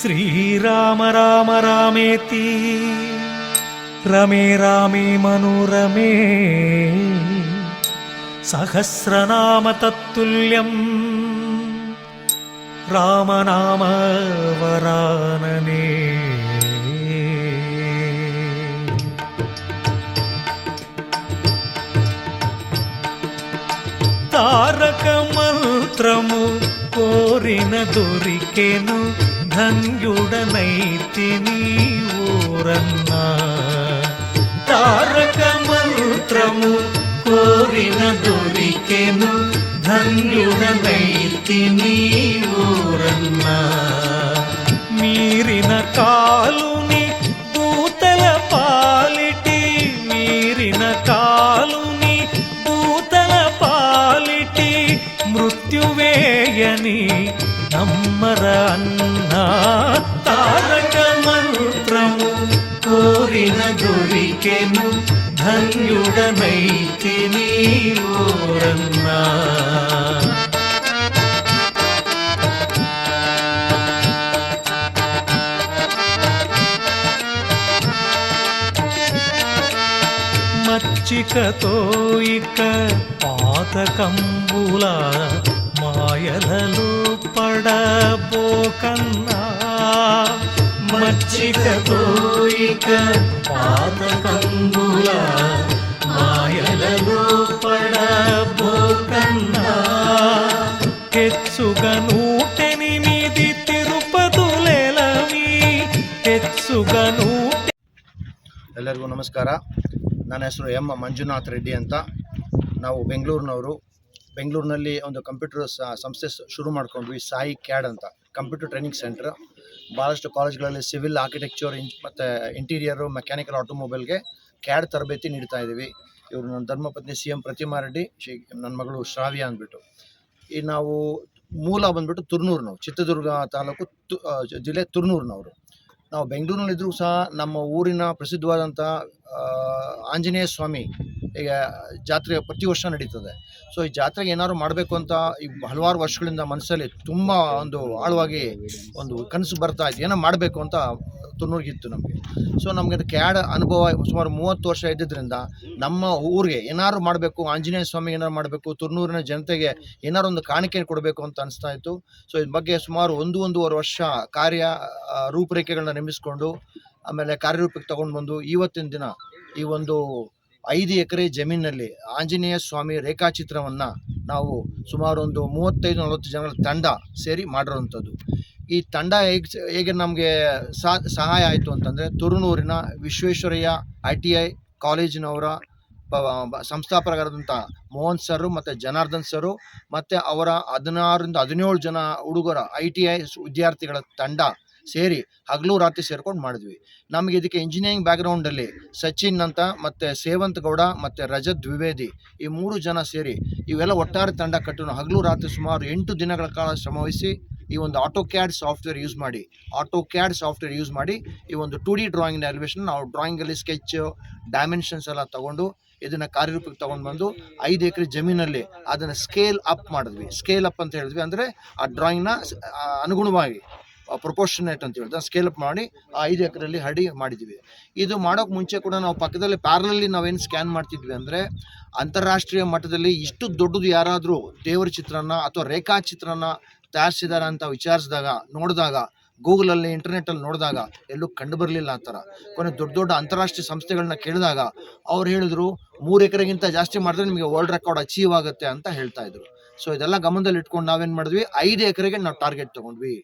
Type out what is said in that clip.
श्रीराम राम रामेति रमे रामे मनोरमे सहस्रनाम तत्तुल्यं रामनाम वरानने తారక మంత్రము కోరిన దొరికెను ధన్యుడనైతిని ఊరన్నా తారక మంత్రము కోరిన దొరికెను ధన్యుడనైతిని ఊరన్నా మీరిన కాలుని దూతల పాలిటి మీరిన కాలుని దూతల పాలిటి చేయని నమ్మర అన్న తారక మంత్రము కోరిన దొరికెను ధన్యుడనైతిని ఓరన్నా. మచ్చికతో ఇక పాతకంబుల మాయలలో పడబోకన్నా మచ్చికతో ఇక పాతకంబుల మాయలలో పడబోకన్నా ಹೆಚ್ಚುಗ ನೂಟೆನಿಮಿದಿ ತಿರುಪದುಲೆಲವಿ ಹೆಚ್ಚುಗ ನೂಟೆ ಎಲ್ಲರಿಗೂ ನಮಸ್ಕಾರ ನನ್ನ ಹೆಸರು ಎಂ ಮಂಜುನಾಥ್ ರೆಡ್ಡಿ ಅಂತ ನಾವು ಬೆಂಗಳೂರಿನವರು ಬೆಂಗಳೂರಿನಲ್ಲಿ ಒಂದು ಕಂಪ್ಯೂಟರ್ ಸಂಸ್ಥೆ ಶುರು ಮಾಡ್ಕೊಂಡ್ವಿ, ಸಾಯಿ ಕ್ಯಾಡ್ ಅಂತ. Computer training centre. ಭಾಳಷ್ಟು ಕಾಲೇಜ್ಗಳಲ್ಲಿ ಸಿವಿಲ್ ಆರ್ಕಿಟೆಕ್ಚರ್ ಇನ್ ಮತ್ತು ಇಂಟೀರಿಯರು, ಮೆಕ್ಯಾನಿಕಲ್ ಆಟೋಮೊಬೈಲ್ಗೆ ಕ್ಯಾಡ್ ತರಬೇತಿ ನೀಡ್ತಾ ಇದ್ದೀವಿ. ಇವರು ನನ್ನ ಧರ್ಮಪತ್ನಿ ಸಿ ಎಂ ಪ್ರತಿಮಾ ರೆಡ್ಡಿ ಶ್ರೀ ನನ್ನ ಮಗಳು ಶ್ರಾವ್ಯ ಅಂದ್ಬಿಟ್ಟು. ಈ ನಾವು ಮೂಲ ಬಂದ್ಬಿಟ್ಟು ತುರ್ನೂರಿನವು ಚಿತ್ರದುರ್ಗ ತಾಲೂಕು ತು ಜಿಲ್ಲೆ ತುರ್ನೂರಿನವರು. ನಾವು ಬೆಂಗಳೂರಿನಲ್ಲಿದ್ದರೂ ಸಹ ನಮ್ಮ ಊರಿನ ಪ್ರಸಿದ್ಧವಾದಂಥ ಆಂಜನೇಯ ಸ್ವಾಮಿ ಈಗ ಜಾತ್ರೆ ಪ್ರತಿ ವರ್ಷ ನಡೀತದೆ. ಸೊ ಈ ಜಾತ್ರೆಗೆ ಏನಾದ್ರು ಮಾಡಬೇಕು ಅಂತ ಈ ಹಲವಾರು ವರ್ಷಗಳಿಂದ ಮನಸ್ಸಲ್ಲಿ ತುಂಬ ಒಂದು ಆಳವಾಗಿ ಒಂದು ಕನಸು ಬರ್ತಾ ಇತ್ತು ಏನೋ ಮಾಡಬೇಕು ಅಂತ ತುನ್ನೂರಿಗಿತ್ತು ನಮಗೆ. ಸೊ ನಮಗೆ ಅದು ಕ್ಯಾಡ್ ಅನುಭವ ಸುಮಾರು ಮೂವತ್ತು ವರ್ಷ ಇದ್ದಿದ್ದರಿಂದ ನಮ್ಮ ಊರಿಗೆ ಏನಾದ್ರು ಮಾಡಬೇಕು, ಆಂಜನೇಯ ಸ್ವಾಮಿ ಏನಾದ್ರು ಮಾಡಬೇಕು, ತುರ್ನೂರಿನ ಜನತೆಗೆ ಏನಾದ್ರು ಒಂದು ಕಾಣಿಕೆ ಕೊಡಬೇಕು ಅಂತ ಅನಿಸ್ತಾ ಇತ್ತು. ಸೊ ಇದ್ರ ಬಗ್ಗೆ ಸುಮಾರು ಒಂದು, ಒಂದೂವರೆ ವರ್ಷ ಕಾರ್ಯ ರೂಪರೇಖೆಗಳನ್ನ ನಿರ್ಮಿಸಿಕೊಂಡು ಆಮೇಲೆ ಕಾರ್ಯರೂಪಕ್ಕೆ ತಗೊಂಡು ಬಂದು ಇವತ್ತಿನ ದಿನ ಈ ಒಂದು ಐದು ಎಕರೆ ಜಮೀನಿನಲ್ಲಿ ಆಂಜನೇಯ ಸ್ವಾಮಿ ರೇಖಾಚಿತ್ರವನ್ನು ನಾವು ಸುಮಾರು ಒಂದು ಮೂವತ್ತೈದು ನಲವತ್ತು ಜನಗಳ ತಂಡ ಸೇರಿ ಮಾಡಿರುವಂಥದ್ದು. ಈ ತಂಡ ಹೇಗೆ ಹೇಗೆ ನಮಗೆ ಸಹಾಯ ಆಯಿತು ಅಂತಂದರೆ ತುರುನೂರಿನ ವಿಶ್ವೇಶ್ವರಯ್ಯ ಐ ಟಿ ಐ ಕಾಲೇಜಿನವರ ಸಂಸ್ಥಾಪಕರಾದಂಥ ಮೋಹನ್ ಸರ್ ಮತ್ತು ಜನಾರ್ದನ್ ಸರು ಮತ್ತು ಅವರ ಹದಿನಾರರಿಂದ ಹದಿನೇಳು ಜನ ಹುಡುಗರ ಐ ಟಿ ಐ ವಿದ್ಯಾರ್ಥಿಗಳ ತಂಡ ಸೇರಿ ಹಗಲು ರಾತ್ರಿ ಸೇರ್ಕೊಂಡು ಮಾಡಿದ್ವಿ. ನಮಗೆ ಇದಕ್ಕೆ ಇಂಜಿನಿಯರಿಂಗ್ ಬ್ಯಾಕ್ಗ್ರೌಂಡಲ್ಲಿ ಸಚಿನ್ ಅಂತ ಮತ್ತು ಸೇವಂತ್ ಗೌಡ ಮತ್ತು ರಜತ್ ದ್ವಿವೇದಿ ಈ ಮೂರು ಜನ ಸೇರಿ ಇವೆಲ್ಲ ಒಟ್ಟಾರೆ ತಂಡ ಕಟ್ಟಿನ ಹಗಲು ರಾತ್ರಿ ಸುಮಾರು ಎಂಟು ದಿನಗಳ ಕಾಲ ಶ್ರಮವಹಿಸಿ ಈ ಒಂದು ಆಟೋ ಕ್ಯಾಡ್ ಸಾಫ್ಟ್ವೇರ್ ಯೂಸ್ ಮಾಡಿ ಆಟೋ ಕ್ಯಾಡ್ ಸಾಫ್ಟ್ವೇರ್ ಯೂಸ್ ಮಾಡಿ ಈ ಒಂದು ಟು ಡಿ ಡ್ರಾಯಿಂಗ್ ಎಲಿವೇಶನ್ ನಾವು ಡ್ರಾಯಿಂಗಲ್ಲಿ ಸ್ಕೆಚ್ ಡೈಮೆನ್ಷನ್ಸ್ ಎಲ್ಲ ತಗೊಂಡು ಇದನ್ನು ಕಾರ್ಯರೂಪಕ್ಕೆ ತಗೊಂಡು ಬಂದು ಐದು ಎಕರೆ ಜಮೀನಲ್ಲಿ ಅದನ್ನು ಸ್ಕೇಲ್ ಅಪ್ ಮಾಡಿದ್ವಿ. ಸ್ಕೇಲ್ ಅಪ್ ಅಂತ ಹೇಳಿದ್ವಿ. ಅಂದರೆ ಆ ಡ್ರಾಯಿಂಗ್ನ ಅನುಗುಣವಾಗಿ ಪ್ರೊಪೋರ್ಷನೇಟ್ ಅಂತ ಹೇಳಿದ್ರೆ ಸ್ಕೇಲ್ ಅಪ್ ಮಾಡಿ ಆ ಐದು ಎಕರೆಯಲ್ಲಿ ಹಡಿ ಮಾಡಿದ್ವಿ. ಇದು ಮಾಡೋಕೆ ಮುಂಚೆ ಕೂಡ ನಾವು ಪಕ್ಕದಲ್ಲಿ ಪ್ಯಾರಲಲ್ಲಿ ನಾವೇನು ಸ್ಕ್ಯಾನ್ ಮಾಡ್ತಿದ್ವಿ ಅಂದರೆ ಅಂತಾರಾಷ್ಟ್ರೀಯ ಮಟ್ಟದಲ್ಲಿ ಇಷ್ಟು ದೊಡ್ಡದು ಯಾರಾದರೂ ದೇವರ ಚಿತ್ರನ ಅಥವಾ ರೇಖಾಚಿತ್ರನ ತಯಾರಿಸಿದಾರ ಅಂತ ವಿಚಾರಿಸಿದಾಗ, ನೋಡಿದಾಗ, ಗೂಗಲಲ್ಲಿ ಇಂಟರ್ನೆಟ್ಟಲ್ಲಿ ನೋಡಿದಾಗ ಎಲ್ಲೂ ಕಂಡು ಬರಲಿಲ್ಲ ಆ ಥರ ಕೊನೆ ದೊಡ್ಡ ದೊಡ್ಡ ಅಂತಾರಾಷ್ಟ್ರೀಯ ಸಂಸ್ಥೆಗಳನ್ನ ಕೇಳಿದಾಗ ಅವ್ರು ಹೇಳಿದ್ರು, ಮೂರು ಎಕರೆಗಿಂತ ಜಾಸ್ತಿ ಮಾಡಿದ್ರೆ ನಿಮಗೆ ವರ್ಲ್ಡ್ ರೆಕಾರ್ಡ್ ಅಚೀವ್ ಆಗುತ್ತೆ ಅಂತ ಹೇಳ್ತಾ ಇದ್ರು. ಸೊ ಇದೆಲ್ಲ ಗಮನದಲ್ಲಿ ಇಟ್ಕೊಂಡು ನಾವೇನು ಮಾಡಿದ್ವಿ, ಐದು ಎಕರೆಗೆ ನಾವು ಟಾರ್ಗೆಟ್ ತೊಗೊಂಡ್ವಿ.